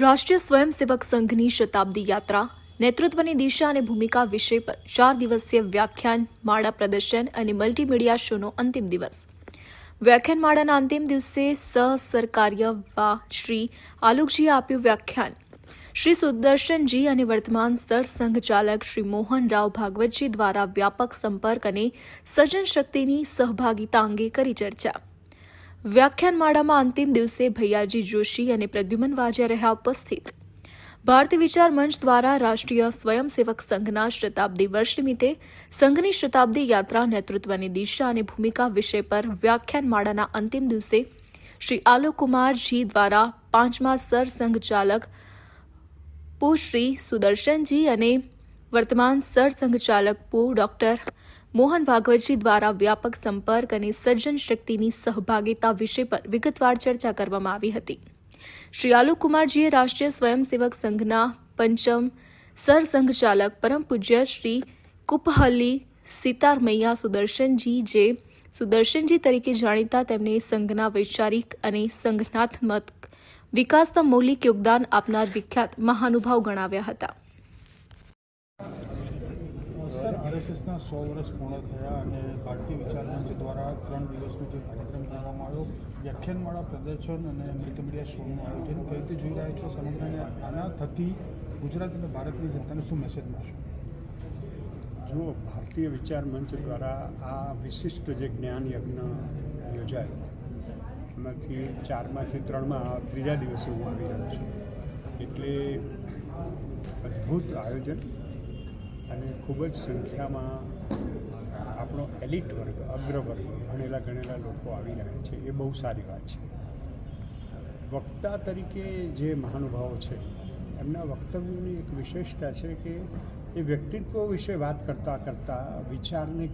રાષ્ટ્રીય સ્વયંસેવક સંઘની શતાબ્દી યાત્રા, નેતૃત્વની દિશા અને ભૂમિકા વિષય પર ચાર દિવસીય વ્યાખ્યાન, માળા પ્રદર્શન અને મલ્ટીમીડિયા શોનો અંતિમ દિવસ. વ્યાખ્યાન માળાના અંતિમ દિવસે સહસરકાર્યવા શ્રી આલુકજીએ આપ્યું વ્યાખ્યાન. શ્રી સુદર્શનજી અને વર્તમાન સ્તર સંઘચાલક શ્રી મોહન રાવ ભાગવતજી દ્વારા વ્યાપક સંપર્ક અને સજન શક્તિની સહભાગિતા અંગે કરી ચર્ચા. વ્યાખ્યાનમાળામાં અંતિમ દિવસે ભૈયાજી જોશી અને પ્રદ્યુમન વાજા રહ્યા ઉપસ્થિત. ભારતીય વિચાર મંચ દ્વારા રાષ્ટ્રીય સ્વયંસેવક સંઘના શતાબ્દી વર્ષ નિમિત્તે સંઘની શતાબ્દી યાત્રા નેતૃત્વની દિશા અને ભૂમિકા વિષય પર વ્યાખ્યાનમાળાના અંતિમ દિવસે શ્રી આલોકકુમારજી દ્વારા પાંચમા સરસંઘ ચાલક પુ શ્રી સુદર્શનજી અને વર્તમાન સરસંઘચાલક પુ ડોક્ટર મોહન ભાગવતજી દ્વારા વ્યાપક સંપર્ક અને સર્જન શક્તિની સહભાગિતા વિષય પર વિગતવાર ચર્ચા કરવામાં આવી હતી. શ્રી આલોકકુમારજીએ રાષ્ટ્રીય સ્વયંસેવક સંઘના પંચમ સરસંઘ ચાલક પરમ પૂજ્ય શ્રી કુપહલ્લી સીતારમૈયા સુદર્શનજી જે સુદર્શનજી તરીકે જાણીતા તેમને સંઘના વૈચારિક અને સંઘનાત્મક વિકાસના મૌલિક યોગદાન આપનાર વિખ્યાત મહાનુભાવ ગણાવ્યા હતા. સર, આરએસએસના સો વર્ષ પૂર્ણ થયા અને ભારતીય વિચાર મંચ દ્વારા ત્રણ દિવસનો જે કાર્યક્રમ કરવામાં આવ્યો, વ્યાખ્યાનમાળા પ્રદર્શન અને મલ્ટીમીડિયા શોનું આયોજન કઈ રીતે જોઈ રહ્યા છો? સમગ્રને આના થકી ગુજરાત અને ભારતની જનતાને શું મેસેજ મળશે? જુઓ, ભારતીય વિચાર મંચ દ્વારા આ વિશિષ્ટ જે જ્ઞાન યજ્ઞ યોજાયો. એમાંથી ચારમાંથી ત્રણમાં ત્રીજા દિવસે હું આવી રહ્યો છું. એટલે અદ્ભુત આયોજન. અને ખૂબ જ સંખ્યામાં આપણો એલિટ વર્ગ, અગ્રવર્ગ ભણેલા ગણેલા લોકો આવી રહ્યા છે. એ બહુ સારી વાત છે. વક્તા તરીકે જે મહાનુભાવો છે, એમના વક્તવ્યોની એક વિશેષતા છે કે એ વ્યક્તિત્વ વિશે વાત કરતાં કરતાં વિચારને